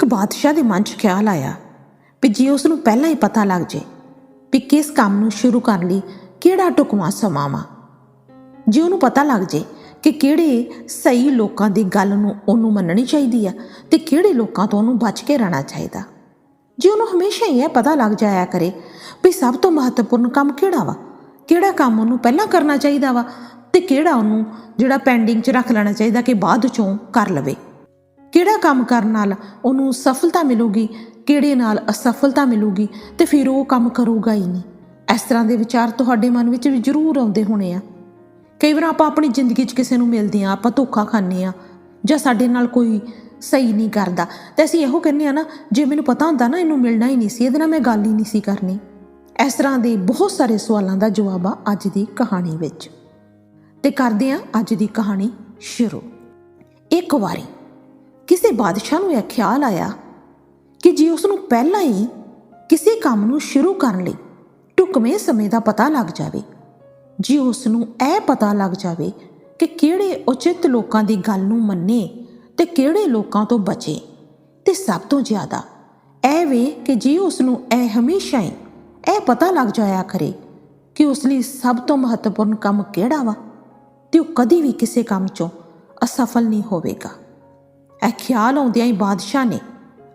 ਇੱਕ ਬਾਦਸ਼ਾਹ ਦੇ ਮਨ 'ਚ ਖਿਆਲ ਆਇਆ ਵੀ ਜੇ ਉਸ ਨੂੰ ਪਹਿਲਾਂ ਹੀ ਪਤਾ ਲੱਗ ਜੇ ਵੀ ਕਿਸ ਕੰਮ ਨੂੰ ਸ਼ੁਰੂ ਕਰਨ ਲਈ ਕਿਹੜਾ ਢੁਕਵਾਂ ਸਮਾਂ ਵਾ। ਜੇ ਉਹਨੂੰ ਪਤਾ ਲੱਗ ਜੇ ਕਿ ਕਿਹੜੇ ਸਹੀ ਲੋਕਾਂ ਦੀ ਗੱਲ ਨੂੰ ਉਹਨੂੰ ਮੰਨਣੀ ਚਾਹੀਦੀ ਆ ਤੇ ਕਿਹੜੇ ਲੋਕਾਂ ਤੋਂ ਉਹਨੂੰ ਬਚ ਕੇ ਰਹਿਣਾ ਚਾਹੀਦਾ। ਜੇ ਉਹਨੂੰ ਹਮੇਸ਼ਾ ਹੀ ਇਹ ਪਤਾ ਲੱਗ ਜਾਇਆ ਕਰੇ ਵੀ ਸਭ ਤੋਂ ਮਹੱਤਵਪੂਰਨ ਕੰਮ ਕਿਹੜਾ ਵਾ, ਕਿਹੜਾ ਕੰਮ ਉਹਨੂੰ ਪਹਿਲਾਂ ਕਰਨਾ ਚਾਹੀਦਾ ਵਾ ਤੇ ਕਿਹੜਾ ਉਹਨੂੰ ਜਿਹੜਾ ਪੈਂਡਿੰਗ 'ਚ ਰੱਖ ਲੈਣਾ ਚਾਹੀਦਾ ਕਿ ਬਾਅਦ 'ਚੋਂ ਕਰ ਲਵੇ। ਕਿਹੜਾ ਕੰਮ ਕਰਨ ਨਾਲ ਉਹਨੂੰ ਸਫਲਤਾ ਮਿਲੂਗੀ, ਕਿਹੜੇ ਨਾਲ ਅਸਫਲਤਾ ਮਿਲੂਗੀ ਤੇ ਫਿਰ ਉਹ ਕੰਮ ਕਰੂਗਾ ਹੀ ਨਹੀਂ। ਇਸ ਤਰ੍ਹਾਂ ਦੇ ਵਿਚਾਰ ਤੁਹਾਡੇ ਮਨ ਵਿੱਚ ਵੀ ਜ਼ਰੂਰ ਆਉਂਦੇ ਹੋਣੇ ਆ। ਕਈ ਵਾਰ ਆਪਾਂ ਆਪਣੀ ਜ਼ਿੰਦਗੀ 'ਚ ਕਿਸੇ ਨੂੰ ਮਿਲਦੇ ਆ ਆਪਾਂ ਧੋਖਾ ਖਾਂਦੇ ਆ ਜਾਂ ਸਾਡੇ ਨਾਲ ਕੋਈ ਸਹੀ ਨਹੀਂ ਕਰਦਾ। ਤੇ ਅਸੀਂ ਇਹੋ ਕਹਿੰਦੇ ਆ ਨਾ, ਜੇ ਮੈਨੂੰ ਪਤਾ ਹੁੰਦਾ ਨਾ ਇਹਨੂੰ ਮਿਲਣਾ ਹੀ ਨਹੀਂ ਸੀ, ਇਹਦੇ ਨਾਲ ਮੈਂ ਗੱਲ ਹੀ ਨਹੀਂ ਸੀ ਕਰਨੀ। ਇਸ ਤਰ੍ਹਾਂ ਦੇ ਬਹੁਤ ਸਾਰੇ ਸਵਾਲਾਂ ਦਾ ਜਵਾਬ ਆ ਅੱਜ ਦੀ ਕਹਾਣੀ ਵਿੱਚ। ਤੇ ਕਰਦੇ ਆ ਅੱਜ ਦੀ ਕਹਾਣੀ ਸ਼ੁਰੂ। ਇੱਕ ਵਾਰੀ। ਕਿਸੇ ਬਾਦਸ਼ਾਹ ਨੂੰ ਇਹ ਖਿਆਲ ਆਇਆ ਕਿ ਜੇ ਉਸ ਨੂੰ ਪਹਿਲਾਂ ਹੀ ਕਿਸੇ ਕੰਮ ਨੂੰ ਸ਼ੁਰੂ ਕਰਨ ਲਈ ਢੁਕਵੇਂ ਸਮੇਂ ਦਾ ਪਤਾ ਲੱਗ ਜਾਵੇ, ਜੇ ਉਸ ਨੂੰ ਇਹ ਪਤਾ ਲੱਗ ਜਾਵੇ ਕਿ ਕਿਹੜੇ ਉਚਿਤ ਲੋਕਾਂ ਦੀ ਗੱਲ ਨੂੰ ਮੰਨੇ ਤੇ ਕਿਹੜੇ ਲੋਕਾਂ ਤੋਂ ਬਚੇ, ਤੇ ਸਭ ਤੋਂ ਜ਼ਿਆਦਾ ਇਹ ਵੇ ਕਿ ਜੇ ਉਸ ਨੂੰ ਇਹ ਹਮੇਸ਼ਾ ਹੀ ਇਹ ਪਤਾ ਲੱਗ ਜਾਇਆ ਕਰੇ ਕਿ ਉਸ ਲਈ ਸਭ ਤੋਂ ਮਹੱਤਵਪੂਰਨ ਕੰਮ ਕਿਹੜਾ ਵਾ, ਤੇ ਉਹ ਕਦੀ ਵੀ ਕਿਸੇ ਕੰਮ 'ਚੋਂ ਅਸਫਲ ਨਹੀਂ ਹੋਵੇਗਾ। ਇਹ ਖਿਆਲ ਆਉਂਦਿਆਂ ਹੀ ਬਾਦਸ਼ਾਹ ਨੇ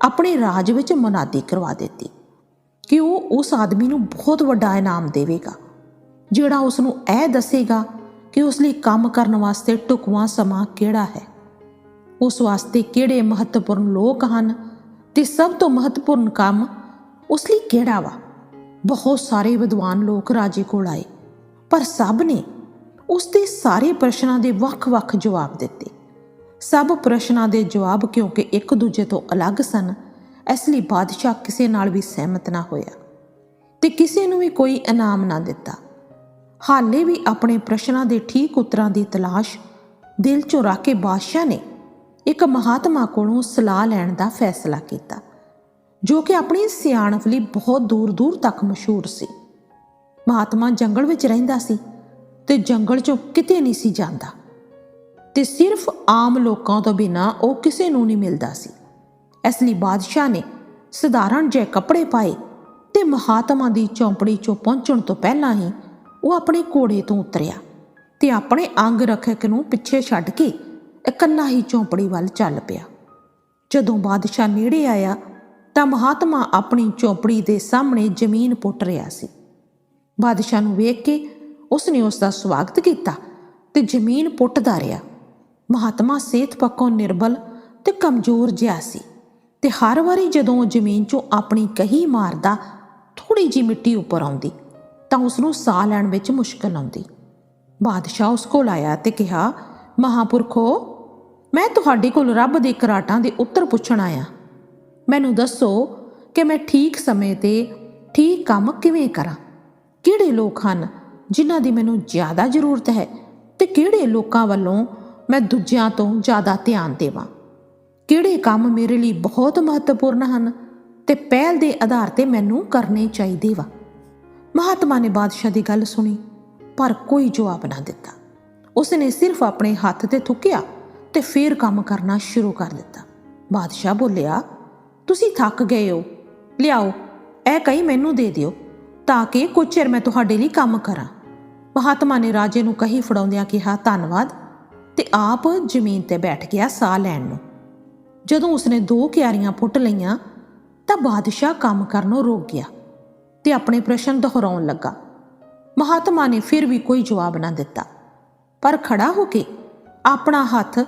ਆਪਣੇ ਰਾਜ ਵਿੱਚ ਮਨਾਦੀ ਕਰਵਾ ਦਿੱਤੀ ਕਿ ਉਹ ਉਸ ਆਦਮੀ ਨੂੰ ਬਹੁਤ ਵੱਡਾ ਇਨਾਮ ਦੇਵੇਗਾ, ਜਿਹੜਾ ਉਸ ਨੂੰ ਇਹ ਦੱਸੇਗਾ ਕਿ ਉਸ ਲਈ ਕੰਮ ਕਰਨ ਵਾਸਤੇ ਢੁਕਵਾਂ ਸਮਾਂ ਕਿਹੜਾ ਹੈ। ਉਸ ਵਾਸਤੇ ਕਿਹੜੇ ਮਹੱਤਵਪੂਰਨ ਲੋਕ ਹਨ ਤੇ ਸਭ ਤੋਂ ਮਹੱਤਵਪੂਰਨ ਕੰਮ ਉਸ ਲਈ ਕਿਹੜਾ ਵਾ? ਬਹੁਤ ਸਾਰੇ ਵਿਦਵਾਨ ਲੋਕ ਰਾਜੇ ਕੋਲ ਆਏ, ਪਰ ਸਭ ਨੇ ਉਸ ਦੇ ਸਾਰੇ ਪ੍ਰਸ਼ਨਾਂ ਦੇ ਵੱਖ-ਵੱਖ ਜਵਾਬ ਦਿੱਤੇ। ਸਭ ਪ੍ਰਸ਼ਨਾਂ ਦੇ ਜਵਾਬ ਕਿਉਂਕਿ ਇੱਕ ਦੂਜੇ ਤੋਂ ਅਲੱਗ ਸਨ, ਇਸ ਲਈ ਬਾਦਸ਼ਾਹ ਕਿਸੇ ਨਾਲ ਵੀ ਸਹਿਮਤ ਨਾ ਹੋਇਆ ਤੇ ਕਿਸੇ ਨੂੰ ਵੀ ਕੋਈ ਇਨਾਮ ਨਾ ਦਿੱਤਾ। ਹਾਲੇ ਵੀ ਆਪਣੇ ਪ੍ਰਸ਼ਨਾਂ ਦੇ ਠੀਕ ਉੱਤਰਾਂ ਦੀ ਤਲਾਸ਼ ਦਿਲ 'ਚੋਂ ਰੱਖ ਕੇ ਬਾਦਸ਼ਾਹ ਨੇ ਇੱਕ ਮਹਾਤਮਾ ਕੋਲੋਂ ਸਲਾਹ ਲੈਣ ਦਾ ਫੈਸਲਾ ਕੀਤਾ, ਜੋ ਕਿ ਆਪਣੀ ਸਿਆਣਪ ਲਈ ਬਹੁਤ ਦੂਰ-ਦੂਰ ਤੱਕ ਮਸ਼ਹੂਰ ਸੀ। ਮਹਾਤਮਾ ਜੰਗਲ ਵਿੱਚ ਰਹਿੰਦਾ ਸੀ ਤੇ ਜੰਗਲ 'ਚੋਂ ਕਿਤੇ ਨਹੀਂ ਸੀ ਜਾਂਦਾ। ਤੇ ਸਿਰਫ ਆਮ ਲੋਕਾਂ ਤੋਂ ਬਿਨਾ ਉਹ ਕਿਸੇ ਨੂੰ ਨਹੀਂ ਮਿਲਦਾ ਸੀ। ਇਸ ਲਈ ਬਾਦਸ਼ਾਹ ਨੇ ਸਧਾਰਨ ਜਿਹੇ ਕੱਪੜੇ ਪਾਏ ਤੇ ਮਹਾਤਮਾ ਦੀ ਚੌਂਪੜੀ 'ਚੋਂ ਪਹੁੰਚਣ ਤੋਂ ਪਹਿਲਾਂ ਹੀ ਉਹ ਆਪਣੇ ਘੋੜੇ ਤੋਂ ਉਤਰਿਆ ਤੇ ਆਪਣੇ ਅੰਗ ਰੱਖਕ ਨੂੰ ਪਿੱਛੇ ਛੱਡ ਕੇ ਇਕੱਲਾ ਹੀ ਚੌਂਪੜੀ ਵੱਲ ਚੱਲ ਪਿਆ। ਜਦੋਂ ਬਾਦਸ਼ਾਹ ਨੇੜੇ ਆਇਆ ਤਾਂ ਮਹਾਤਮਾ ਆਪਣੀ ਚੌਂਪੜੀ ਦੇ ਸਾਹਮਣੇ ਜ਼ਮੀਨ ਪੁੱਟ ਰਿਹਾ ਸੀ। ਬਾਦਸ਼ਾਹ ਨੂੰ ਵੇਖ ਕੇ ਉਸਨੇ ਉਸ ਦਾ ਸਵਾਗਤ ਕੀਤਾ ਤੇ ਜ਼ਮੀਨ ਪੁੱਟਦਾ ਰਿਹਾ। ਮਹਾਤਮਾ ਸਿਹਤ ਪੱਖੋਂ ਨਿਰਬਲ ਤੇ ਕਮਜ਼ੋਰ ਜਿਹਾ ਸੀ ਤੇ ਹਰ ਵਾਰੀ ਜਦੋਂ ਉਹ ਜ਼ਮੀਨ 'ਚੋਂ ਆਪਣੀ ਕਹੀ ਮਾਰਦਾ ਥੋੜੀ ਜੀ ਮਿੱਟੀ ਉੱਪਰ ਆਉਂਦੀ, ਤਾਂ ਉਸ ਨੂੰ ਸਾਹ ਲੈਣ ਵਿੱਚ ਮੁਸ਼ਕਲ ਆਉਂਦੀ। ਬਾਦਸ਼ਾਹ ਉਸ ਕੋਲ ਆਇਆ ਤੇ ਕਿਹਾ, ਮਹਾਪੁਰਖੋ, ਮੈਂ ਤੁਹਾਡੇ ਕੋਲ ਰੱਬ ਦੇ ਕਰਾਟਾਂ ਦੇ ਉੱਤਰ ਪੁੱਛਣ ਆਇਆ। ਮੈਨੂੰ ਦੱਸੋ ਕਿ ਮੈਂ ਠੀਕ ਸਮੇਂ ਤੇ ਠੀਕ ਕੰਮ ਕਿਵੇਂ ਕਰਾਂ? ਕਿਹੜੇ ਲੋਕ ਹਨ ਜਿਨ੍ਹਾਂ ਦੀ ਮੈਨੂੰ ਜ਼ਿਆਦਾ ਜ਼ਰੂਰਤ ਹੈ ਤੇ ਕਿਹੜੇ ਲੋਕਾਂ ਵੱਲੋਂ ਮੈਂ ਦੂਜਿਆਂ ਤੋਂ ਜ਼ਿਆਦਾ ਧਿਆਨ ਦੇਵਾਂ। ਕਿਹੜੇ ਕੰਮ ਮੇਰੇ ਲਈ ਬਹੁਤ ਮਹੱਤਵਪੂਰਨ ਹਨ ਤੇ ਪਹਿਲ ਦੇ ਆਧਾਰ ਤੇ ਮੈਨੂੰ ਕਰਨੇ ਚਾਹੀਦੇ ਵਾ। ਮਹਾਤਮਾ ਨੇ ਬਾਦਸ਼ਾਹ ਦੀ ਗੱਲ ਸੁਣੀ, ਪਰ ਕੋਈ ਜਵਾਬ ਨਾ ਦਿੱਤਾ। ਉਸ ਨੇ ਸਿਰਫ ਆਪਣੇ ਹੱਥ ਤੇ ਥੁੱਕਿਆ ਤੇ ਫੇਰ ਕੰਮ ਕਰਨਾ ਸ਼ੁਰੂ ਕਰ ਦਿੱਤਾ। ਬਾਦਸ਼ਾਹ ਬੋਲਿਆ, ਤੁਸੀਂ ਥੱਕ ਗਏ ਹੋ। ਲਿਆਓ, ਇਹ ਕਹੀ ਮੈਨੂੰ ਦੇ ਦਿਓ ਤਾਂ ਕਿ ਕੁਝ ਚਿਰ ਮੈਂ ਤੁਹਾਡੇ ਲਈ ਕੰਮ ਕਰਾਂ। ਮਹਾਤਮਾ ਨੇ ਰਾਜੇ ਨੂੰ ਕਹੀ ਫੜਾਉਂਦਿਆਂ ਕਿਹਾ, ਧੰਨਵਾਦ। ਤੇ ਆਪ ਜ਼ਮੀਨ ਤੇ ਬੈਠ ਗਿਆ ਸਾਹ ਲੈਣ ਨੂੰ। ਜਦੋਂ ਉਸਨੇ ਦੋ ਕਿਆਰੀਆਂ ਪੁੱਟ ਲਈਆਂ, ਤਾਂ ਬਾਦਸ਼ਾਹ ਕੰਮ ਕਰਨੋਂ ਰੁਕ ਗਿਆ ਤੇ ਆਪਣੇ ਪ੍ਰਸ਼ਨ ਦੁਹਰਾਉਣ ਲੱਗਾ। ਮਹਾਤਮਾ ਨੇ ਫਿਰ ਵੀ ਕੋਈ ਜਵਾਬ ਨਾ ਦਿੱਤਾ, ਪਰ ਖੜਾ ਹੋ ਕੇ ਆਪਣਾ ਹੱਥ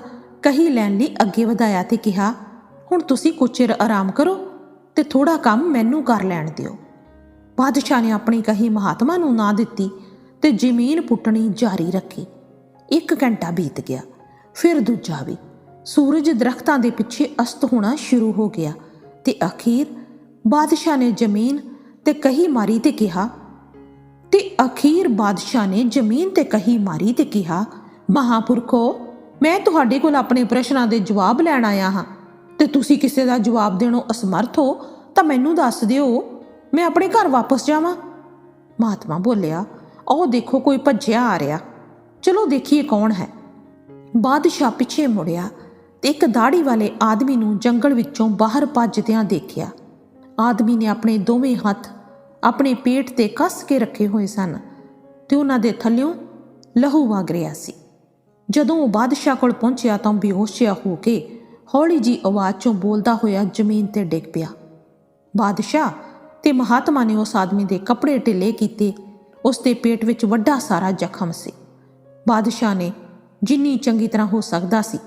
ਕਹੀ ਲੈਣ ਲਈ ਅੱਗੇ ਵਧਾਇਆ ਤੇ ਕਿਹਾ, ਹੁਣ ਤੁਸੀਂ ਕੁਝ ਚਿਰ ਆਰਾਮ ਕਰੋ ਤੇ ਥੋੜਾ ਕੰਮ ਮੈਨੂੰ ਕਰ ਲੈਣ ਦਿਓ। ਬਾਦਸ਼ਾਹ ਨੇ ਆਪਣੀ ਕਹੀ ਮਹਾਤਮਾ ਨੂੰ ਨਾ ਦਿੱਤੀ ਤੇ ਜ਼ਮੀਨ ਪੁੱਟਣੀ ਜਾਰੀ ਰੱਖੀ। ਇੱਕ ਘੰਟਾ ਬੀਤ ਗਿਆ। ਫਿਰ ਦੂਜਾ ਵੀ, ਸੂਰਜ ਦਰਖਤਾਂ ਦੇ ਪਿੱਛੇ ਅਸਤ ਹੋਣਾ ਸ਼ੁਰੂ ਹੋ ਗਿਆ ਤੇ ਅਖੀਰ ਬਾਦਸ਼ਾਹ ਨੇ ਜ਼ਮੀਨ ਤੇ ਕਹੀ ਮਾਰੀ ਤੇ ਕਿਹਾ, ਤੇ ਅਖੀਰ ਬਾਦਸ਼ਾਹ ਨੇ ਜ਼ਮੀਨ ਤੇ ਕਹੀ ਮਾਰੀ ਤੇ ਕਿਹਾ, ਮਹਾਪੁਰਖੋ, ਮੈਂ ਤੁਹਾਡੇ ਕੋਲ ਆਪਣੇ ਪ੍ਰਸ਼ਨਾਂ ਦੇ ਜਵਾਬ ਲੈਣ ਆਇਆ ਹਾਂ। ਤੇ ਤੁਸੀਂ ਕਿਸੇ ਦਾ ਜਵਾਬ ਦੇਣੋਂ ਅਸਮਰਥ ਹੋ ਤਾਂ ਮੈਨੂੰ ਦੱਸ ਦਿਓ, ਮੈਂ ਆਪਣੇ ਘਰ ਵਾਪਸ ਜਾਵਾਂ। ਮਹਾਤਮਾ ਬੋਲਿਆ ਉਹ ਦੇਖੋ ਕੋਈ ਭੱਜਿਆ ਆ ਰਿਹਾ। ਚਲੋ ਦੇਖੀਏ ਕੌਣ ਹੈ। ਬਾਦਸ਼ਾਹ ਪਿੱਛੇ ਮੁੜਿਆ ਤੇ ਇੱਕ ਦਾੜੀ ਵਾਲੇ ਆਦਮੀ ਨੂੰ ਜੰਗਲ ਵਿੱਚੋਂ ਬਾਹਰ ਭੱਜਦਿਆਂ ਦੇਖਿਆ। ਆਦਮੀ ਨੇ ਆਪਣੇ ਦੋਵੇਂ ਹੱਥ ਆਪਣੇ ਪੇਟ ਤੇ ਕੱਸ ਕੇ ਰੱਖੇ ਹੋਏ ਸਨ ਤੇ ਉਹਨਾਂ ਦੇ ਥੱਲਿਓਂ ਲਹੂ ਵਗ ਰਿਹਾ ਸੀ। ਜਦੋਂ ਉਹ ਬਾਦਸ਼ਾਹ ਕੋਲ ਪਹੁੰਚਿਆ ਤਾਂ ਬੇਹੋਸ਼ ਜਿਹਾ ਹੋ ਕੇ ਹੌਲੀ ਜੀ ਆਵਾਜ਼ ਚੋਂ ਬੋਲਦਾ ਹੋਇਆ ਜ਼ਮੀਨ ਤੇ ਡਿੱਗ ਪਿਆ। ਬਾਦਸ਼ਾਹ ਤੇ ਮਹਾਤਮਾ ਨੇ ਉਸ ਆਦਮੀ ਦੇ ਕੱਪੜੇ ਢਿੱਲੇ ਕੀਤੇ। ਉਸ ਦੇ ਪੇਟ ਵਿੱਚ ਵੱਡਾ ਸਾਰਾ ਜ਼ਖਮ ਸੀ। ਬਾਦਸ਼ਾਹ ਨੇ ਜਿੰਨੀ ਚੰਗੀ ਤਰ੍ਹਾਂ ਹੋ ਸਕਦਾ ਸੀ,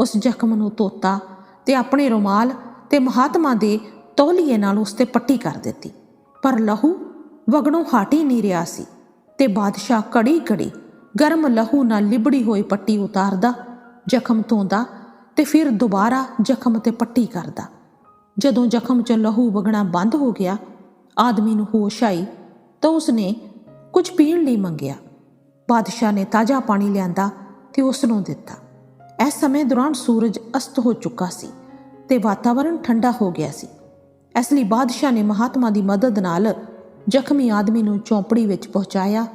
ਉਸ ਜ਼ਖਮ ਨੂੰ ਧੋਤਾ ਤੇ ਆਪਣੇ ਰੁਮਾਲ ਤੇ ਮਹਾਤਮਾ ਦੇ ਤੌਲੀਏ ਨਾਲ ਉਸ ਤੇ ਪੱਟੀ ਕਰ ਦਿੱਤੀ। ਪਰ ਲਹੂ ਵਗਣੋਂ ਹਟ ਹੀ ਨਹੀਂ ਰਿਹਾ ਸੀ ਤੇ ਬਾਦਸ਼ਾਹ ਕੜੀ ਕੜੀ ਗਰਮ ਲਹੂ ਨਾਲ ਲਿਬੜੀ ਹੋਈ ਪੱਟੀ ਉਤਾਰਦਾ, ਜ਼ਖਮ ਧੋਂਦਾ ਤੇ ਫਿਰ ਦੁਬਾਰਾ ਜ਼ਖਮ ਤੇ ਪੱਟੀ ਕਰਦਾ। ਜਦੋਂ ਜ਼ਖਮ 'ਚ ਲਹੂ ਵਗਣਾ ਬੰਦ ਹੋ ਗਿਆ, ਆਦਮੀ ਨੂੰ ਹੋਸ਼ ਆਈ ਤਾਂ ਉਸਨੇ ਕੁਝ ਪੀਣ ਲਈ ਮੰਗਿਆ। ਬਾਦਸ਼ਾਹ ਨੇ ਤਾਜ਼ਾ ਪਾਣੀ ਲਿਆਂਦਾ ਤੇ ਉਸ ਨੂੰ ਦਿੱਤਾ। ਇਸ ਸਮੇਂ ਦੌਰਾਨ ਸੂਰਜ ਅਸਤ ਹੋ ਚੁੱਕਾ ਸੀ ਤੇ ਵਾਤਾਵਰਣ ਠੰਡਾ ਹੋ ਗਿਆ ਸੀ। ਇਸ ਲਈ ਬਾਦਸ਼ਾਹ ਨੇ ਮਹਾਤਮਾ ਦੀ ਮਦਦ ਨਾਲ ਜ਼ਖਮੀ ਆਦਮੀ ਨੂੰ ਚੌਂਪੜੀ ਵਿੱਚ ਪਹੁੰਚਾਇਆ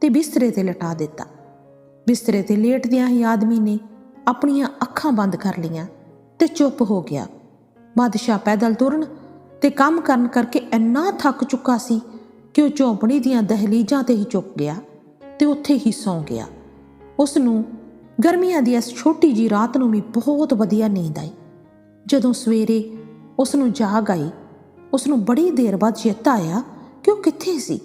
ਤੇ ਬਿਸਤਰੇ ਤੇ ਲਟਾ ਦਿੱਤਾ। ਬਿਸਤਰੇ ਤੇ ਲੇਟਦਿਆਂ ਹੀ ਆਦਮੀ ਨੇ ਆਪਣੀਆਂ ਅੱਖਾਂ ਬੰਦ ਕਰ ਲਈਆਂ ਤੇ ਚੁੱਪ ਹੋ ਗਿਆ। ਬਾਦਸ਼ਾਹ ਪੈਦਲ ਤੁਰਨ ਤੇ ਕੰਮ ਕਰਨ ਕਰਕੇ ਇੰਨਾ ਥੱਕ ਚੁੱਕਾ ਸੀ ਕਿ ਉਹ ਝੌਂਪੜੀ ਦੀਆਂ ਦਹਲੀਜ਼ਾਂ ਤੇ ਹੀ ਚੁੱਕ ਗਿਆ। ਤੇ ਉੱਥੇ ਹੀ ਸੌਂ ਗਿਆ। ਉਸ ਨੂੰ ਗਰਮੀਆਂ ਦੀ ਇਸ ਛੋਟੀ ਜੀ ਰਾਤ ਨੂੰ ਵੀ ਬਹੁਤ ਵਧੀਆ ਨੀਂਦ ਆਈ। ਜਦੋਂ ਸਵੇਰੇ ਉਸ ਨੂੰ ਜਾਗ ਆਈ ਉਸ ਨੂੰ ਬੜੀ ਦੇਰ ਬਾਅਦ ਚੇਤਾ ਆਇਆ ਕਿ ਉਹ ਕਿੱਥੇ ਸੀ?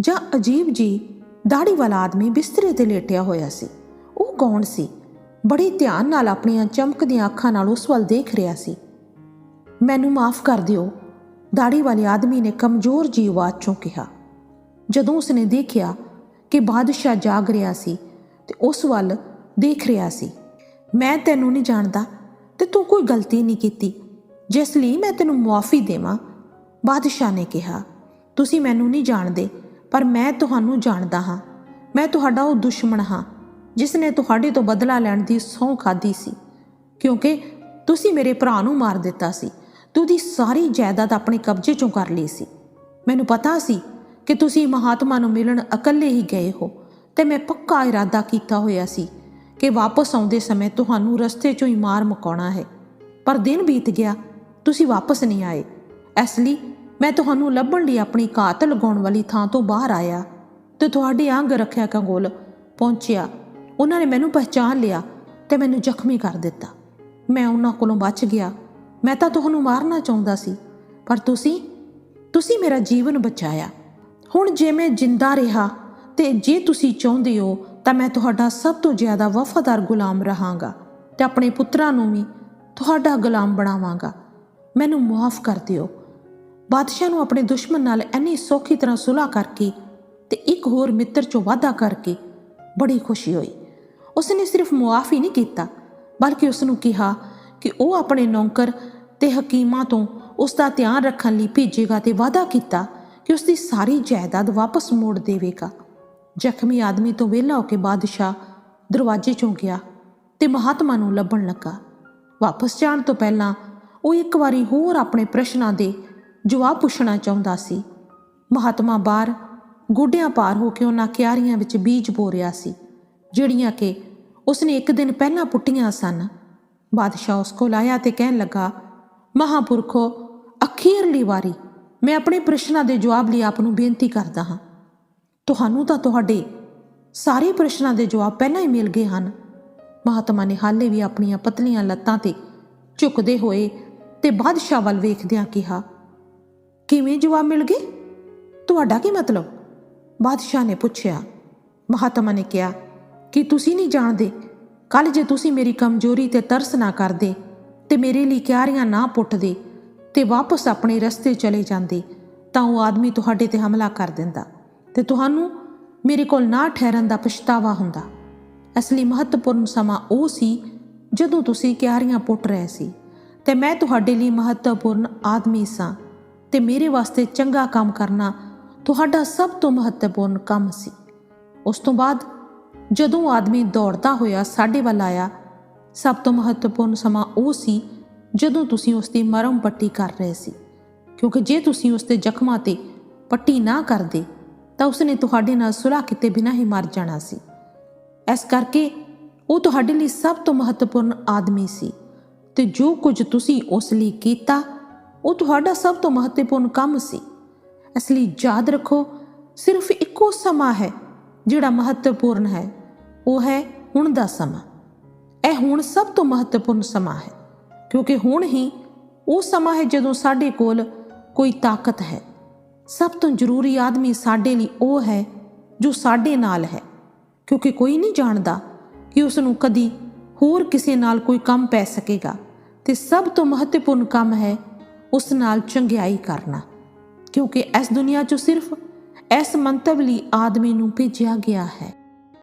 ਜਾਂ ਅਜੀਬ ਜੀ ਦਾੜੀ ਵਾਲਾ ਆਦਮੀ ਬਿਸਤਰੇ ਤੇ ਲੇਟਿਆ ਹੋਇਆ ਸੀ। ਉਹ ਕੌਣ ਸੀ? ਬੜੇ ਧਿਆਨ ਨਾਲ ਆਪਣੀਆਂ ਚਮਕਦੀਆਂ ਅੱਖਾਂ ਨਾਲ ਉਸ ਵੱਲ ਦੇਖ ਰਿਹਾ ਸੀ। ਮੈਨੂੰ ਮਾਫ ਕਰ ਦਿਓ ਦਾੜੀ ਵਾਲੇ ਆਦਮੀ ਨੇ ਕਮਜ਼ੋਰ ਜੀ ਆਵਾਜ਼ ਚੋਂ ਕਿਹਾ। ਜਦੋਂ ਉਸਨੇ ਦੇਖਿਆ ਕਿ ਬਾਦਸ਼ਾਹ ਜਾਗ ਰਿਹਾ ਸੀ ਤੇ ਉਸ ਵੱਲ ਦੇਖ ਰਿਹਾ ਸੀ। ਮੈਂ ਤੈਨੂੰ ਨਹੀਂ ਜਾਣਦਾ ਤੇ ਤੂੰ ਕੋਈ ਗਲਤੀ ਨਹੀਂ ਕੀਤੀ। ਜਿਸ ਲਈ ਮੈਂ ਤੈਨੂੰ ਮੁਆਫੀ ਦੇਵਾਂ, ਬਾਦਸ਼ਾਹ ਨੇ ਕਿਹਾ। ਤੁਸੀਂ ਮੈਨੂੰ ਨਹੀਂ ਜਾਣਦੇ, ਪਰ ਮੈਂ ਤੁਹਾਨੂੰ ਜਾਣਦਾ ਹਾਂ। ਮੈਂ ਤੁਹਾਡਾ ਉਹ ਦੁਸ਼ਮਣ ਹਾਂ, ਜਿਸ ਨੇ ਤੁਹਾਡੇ ਤੋਂ ਬਦਲਾ ਲੈਣ ਦੀ ਸਹੁੰ ਖਾਦੀ ਸੀ, ਕਿਉਂਕਿ ਤੁਸੀਂ ਮੇਰੇ ਭਰਾ ਨੂੰ ਮਾਰ ਦਿੱਤਾ ਸੀ। ਤੂੰ ਦੀ ਸਾਰੀ ਜਾਇਦਾਦ ਆਪਣੇ ਕਬਜ਼ੇ ਚੋਂ ਕਰ ਲਈ ਸੀ। ਮੈਨੂੰ ਪਤਾ ਸੀ ਕਿ ਤੁਸੀਂ ਮਹਾਤਮਾ ਨੂੰ ਮਿਲਣ ਇਕੱਲੇ ਹੀ ਗਏ ਹੋ। ਤੇ ਮੈਂ ਪੱਕਾ ਇਰਾਦਾ ਕੀਤਾ ਹੋਇਆ ਸੀ ਕਿ ਵਾਪਸ ਆਉਂਦੇ ਸਮੇਂ ਤੁਹਾਨੂੰ ਰਸਤੇ 'ਚੋਂ ਹੀ ਮਾਰ ਮੁਕਾਉਣਾ ਹੈ। ਪਰ ਦਿਨ ਬੀਤ ਗਿਆ, ਤੁਸੀਂ ਵਾਪਸ ਨਹੀਂ ਆਏ। ਇਸ ਲਈ ਮੈਂ ਤੁਹਾਨੂੰ ਲੱਭਣ ਲਈ ਆਪਣੀ ਕਾਤ ਲਗਾਉਣ ਵਾਲੀ ਥਾਂ ਤੋਂ ਬਾਹਰ ਆਇਆ ਤੇ ਤੁਹਾਡੇ ਅੰਗ ਰੱਖਿਆ ਕੰਗੋਲ ਪਹੁੰਚਿਆ। ਉਹਨਾਂ ਨੇ ਮੈਨੂੰ ਪਹਿਚਾਨ ਲਿਆ ਤੇ ਮੈਨੂੰ ਜ਼ਖਮੀ ਕਰ ਦਿੱਤਾ। ਮੈਂ ਉਹਨਾਂ ਕੋਲੋਂ ਬਚ ਗਿਆ। ਮੈਂ ਤਾਂ ਤੁਹਾਨੂੰ ਮਾਰਨਾ ਚਾਹੁੰਦਾ ਸੀ, ਪਰ ਤੁਸੀਂ ਤੁਸੀਂ ਮੇਰਾ ਜੀਵਨ ਬਚਾਇਆ। ਹੁਣ ਜੇ ਮੈਂ ਜਿੰਦਾ ਰਿਹਾ ਤੇ ਜੇ ਤੁਸੀਂ ਚਾਹੁੰਦੇ ਹੋ ਤਾਂ ਮੈਂ ਤੁਹਾਡਾ ਸਭ ਤੋਂ ਜ਼ਿਆਦਾ ਵਫਾਦਾਰ ਗੁਲਾਮ ਰਹਾਂਗਾ ਤੇ ਆਪਣੇ ਪੁੱਤਰਾਂ ਨੂੰ ਵੀ ਤੁਹਾਡਾ ਗੁਲਾਮ ਬਣਾਵਾਂਗਾ। ਮੈਨੂੰ ਮਾਫ ਕਰ ਦਿਓ। ਬਾਦਸ਼ਾਹ ਨੂੰ ਆਪਣੇ ਦੁਸ਼ਮਣ ਨਾਲ ਇੰਨੀ ਸੌਖੀ ਤਰ੍ਹਾਂ ਸੁਲ੍ਹਾ ਕਰਕੇ ਤੇ ਇੱਕ ਹੋਰ ਮਿੱਤਰ ਚੋਂ ਵਾਅਦਾ ਕਰਕੇ ਬੜੀ ਖੁਸ਼ੀ ਹੋਈ। ਉਸ ਨੇ ਸਿਰਫ ਮੁਆਫ ਹੀ ਨਹੀਂ ਕੀਤਾ, ਬਲਕਿ ਉਸ ਨੂੰ ਕਿਹਾ ਕਿ ਉਹ ਆਪਣੇ ਨੌਕਰ ਤੇ ਹਕੀਮਾਂ ਤੋਂ ਉਸ ਦਾ ਧਿਆਨ ਰੱਖਣ ਲਈ ਭੇਜੇਗਾ ਤੇ ਵਾਅਦਾ ਕੀਤਾ ਕਿ ਉਸ ਦੀ ਸਾਰੀ ਜਾਇਦਾਦ ਵਾਪਸ ਮੋੜ ਦੇਵੇਗਾ। ਜ਼ਖਮੀ ਆਦਮੀ ਤੋਂ ਵਿਹਲਾ ਹੋ ਕੇ ਬਾਦਸ਼ਾਹ ਦਰਵਾਜ਼ੇ ਚੋਂ ਗਿਆ ਤੇ ਮਹਾਤਮਾ ਨੂੰ ਲੱਭਣ ਲੱਗਾ। ਵਾਪਸ ਜਾਣ ਤੋਂ ਪਹਿਲਾਂ ਉਹ ਇੱਕ ਵਾਰੀ ਹੋਰ ਆਪਣੇ ਪ੍ਰਸ਼ਨਾਂ ਦੇ ਜਵਾਬ ਪੁੱਛਣਾ ਚਾਹੁੰਦਾ ਸੀ। ਮਹਾਤਮਾ ਬਾਹਰ ਗੋਡਿਆਂ ਪਾਰ ਹੋ ਕੇ ਉਹਨਾਂ ਕਿਆਰੀਆਂ ਵਿੱਚ ਬੀਜ ਬੋ ਰਿਹਾ ਸੀ, ਜਿਹੜੀਆਂ ਕਿ ਉਸਨੇ ਇੱਕ ਦਿਨ ਪਹਿਲਾਂ ਪੁੱਟੀਆਂ ਸਨ। ਬਾਦਸ਼ਾਹ ਉਸ ਕੋਲ ਆਇਆ ਤੇ ਕਹਿਣ ਲੱਗਾ, ਮਹਾਪੁਰਖੋ, ਅਖੀਰਲੀ ਵਾਰੀ ਮੈਂ ਆਪਣੇ ਪ੍ਰਸ਼ਨਾਂ ਦੇ ਜਵਾਬ ਲਈ ਆਪ ਨੂੰ ਬੇਨਤੀ ਕਰਦਾ ਹਾਂ। ਤੁਹਾਨੂੰ ਤਾਂ ਤੁਹਾਡੇ ਸਾਰੇ ਪ੍ਰਸ਼ਨਾਂ ਦੇ ਜਵਾਬ ਪਹਿਲਾਂ ਹੀ ਮਿਲ ਗਏ ਹਨ। ਮਹਾਤਮਾ ਨੇ ਹਾਲੇ ਵੀ ਆਪਣੀਆਂ ਪਤਲੀਆਂ ਲੱਤਾਂ ਤੇ ਝੁਕਦੇ ਹੋਏ ਤੇ ਬਾਦਸ਼ਾਹ ਵੱਲ ਵੇਖਦਿਆਂ ਕਿਹਾ, ਕਿਵੇਂ ਜਵਾਬ ਮਿਲ ਗਏ? ਤੁਹਾਡਾ ਕੀ ਮਤਲਬ? ਬਾਦਸ਼ਾਹ ਨੇ ਪੁੱਛਿਆ। ਮਹਾਤਮਾ ਨੇ ਕਿਹਾ, ਕਿ ਤੁਸੀਂ ਨਹੀਂ ਜਾਣਦੇ? ਕੱਲ ਜੇ ਤੁਸੀਂ ਮੇਰੀ ਕਮਜ਼ੋਰੀ ਤੇ ਤਰਸ ਨਾ ਕਰਦੇ ਤੇ ਮੇਰੇ ਲਈ ਕਿਆਰੀਆਂ ਨਾ ਪੁੱਟਦੇ ਤੇ ਵਾਪਸ ਆਪਣੇ ਰਸਤੇ ਚਲੇ ਜਾਂਦੇ, ਤਾਂ ਉਹ ਆਦਮੀ ਤੁਹਾਡੇ ਤੇ ਹਮਲਾ ਕਰ ਦਿੰਦਾ ਤੇ ਤੁਹਾਨੂੰ ਮੇਰੇ ਕੋਲ ਨਾ ਠਹਿਰਨ ਦਾ ਪਛਤਾਵਾ ਹੁੰਦਾ। ਅਸਲੀ ਮਹੱਤਵਪੂਰਨ ਸਮਾਂ ਉਹ ਸੀ ਜਦੋਂ ਤੁਸੀਂ ਕਿਆਰੀਆਂ ਪੁੱਟ ਰਹੇ ਸੀ। ਤੇ ਮੈਂ ਤੁਹਾਡੇ ਲਈ ਮਹੱਤਵਪੂਰਨ ਆਦਮੀ ਸਾਂ ਤੇ ਮੇਰੇ ਵਾਸਤੇ ਚੰਗਾ ਕੰਮ ਕਰਨਾ ਤੁਹਾਡਾ ਸਭ ਤੋਂ ਮਹੱਤਵਪੂਰਨ ਕੰਮ ਸੀ। ਉਸ ਤੋਂ ਬਾਅਦ ਜਦੋਂ ਆਦਮੀ ਦੌੜਦਾ ਹੋਇਆ ਸਾਡੇ ਵੱਲ ਆਇਆ, ਸਭ ਤੋਂ ਮਹੱਤਵਪੂਰਨ ਸਮਾਂ ਉਹ ਸੀ ਜਦੋਂ ਤੁਸੀਂ ਉਸ ਦੀ ਮਰਮ ਪੱਟੀ ਕਰ ਰਹੇ ਸੀ। ਕਿਉਂਕਿ ਜੇ ਤੁਸੀਂ ਉਸ ਦੇ ਜ਼ਖਮਾਂ ਤੇ ਪੱਟੀ ਨਾ ਕਰਦੇ, ਤਾਂ ਉਸਨੇ ਤੁਹਾਡੇ ਨਾਲ ਸੁਲ੍ਹਾ ਕੀਤੇ ਬਿਨਾਂ ਹੀ ਮਰ ਜਾਣਾ ਸੀ। ਇਸ ਕਰਕੇ ਉਹ ਤੁਹਾਡੇ ਲਈ ਸਭ ਤੋਂ ਮਹੱਤਵਪੂਰਨ ਆਦਮੀ ਸੀ ਤੇ ਜੋ ਕੁਝ ਤੁਸੀਂ ਉਸ ਲਈ ਕੀਤਾ, ਉਹ ਤੁਹਾਡਾ ਸਭ ਤੋਂ ਮਹੱਤਵਪੂਰਨ ਕੰਮ ਸੀ। ਇਸ ਲਈ ਯਾਦ ਰੱਖੋ, ਸਿਰਫ ਇੱਕੋ ਸਮਾਂ ਹੈ ਜਿਹੜਾ ਮਹੱਤਵਪੂਰਨ ਹੈ, ਉਹ ਹੈ ਹੁਣ ਦਾ ਸਮਾਂ। ਇਹ ਹੁਣ ਸਭ ਤੋਂ ਮਹੱਤਵਪੂਰਨ ਸਮਾਂ ਹੈ। ਕਿਉਂਕਿ ਹੁਣ ਹੀ ਉਹ ਸਮਾਂ ਹੈ ਜਦੋਂ ਸਾਡੇ ਕੋਲ ਕੋਈ ਤਾਕਤ ਹੈ। ਸਭ ਤੋਂ ਜ਼ਰੂਰੀ ਆਦਮੀ ਸਾਡੇ ਲਈ ਉਹ ਹੈ ਜੋ ਸਾਡੇ ਨਾਲ ਹੈ। ਕਿਉਂਕਿ ਕੋਈ ਨਹੀਂ ਜਾਣਦਾ ਕਿ ਉਸ ਨੂੰ ਕਦੀ ਹੋਰ ਕਿਸੇ ਨਾਲ ਕੋਈ ਕੰਮ ਪੈ ਸਕੇਗਾ ਤੇ ਸਭ ਤੋਂ ਮਹੱਤਵਪੂਰਨ ਕੰਮ ਹੈ ਉਸ ਨਾਲ ਚੰਗਿਆਈ ਕਰਨਾ। ਕਿਉਂਕਿ ਇਸ ਦੁਨੀਆ 'ਚ ਸਿਰਫ ਇਸ ਮੰਤਵ ਲਈ ਆਦਮੀ ਨੂੰ ਭੇਜਿਆ ਗਿਆ ਹੈ।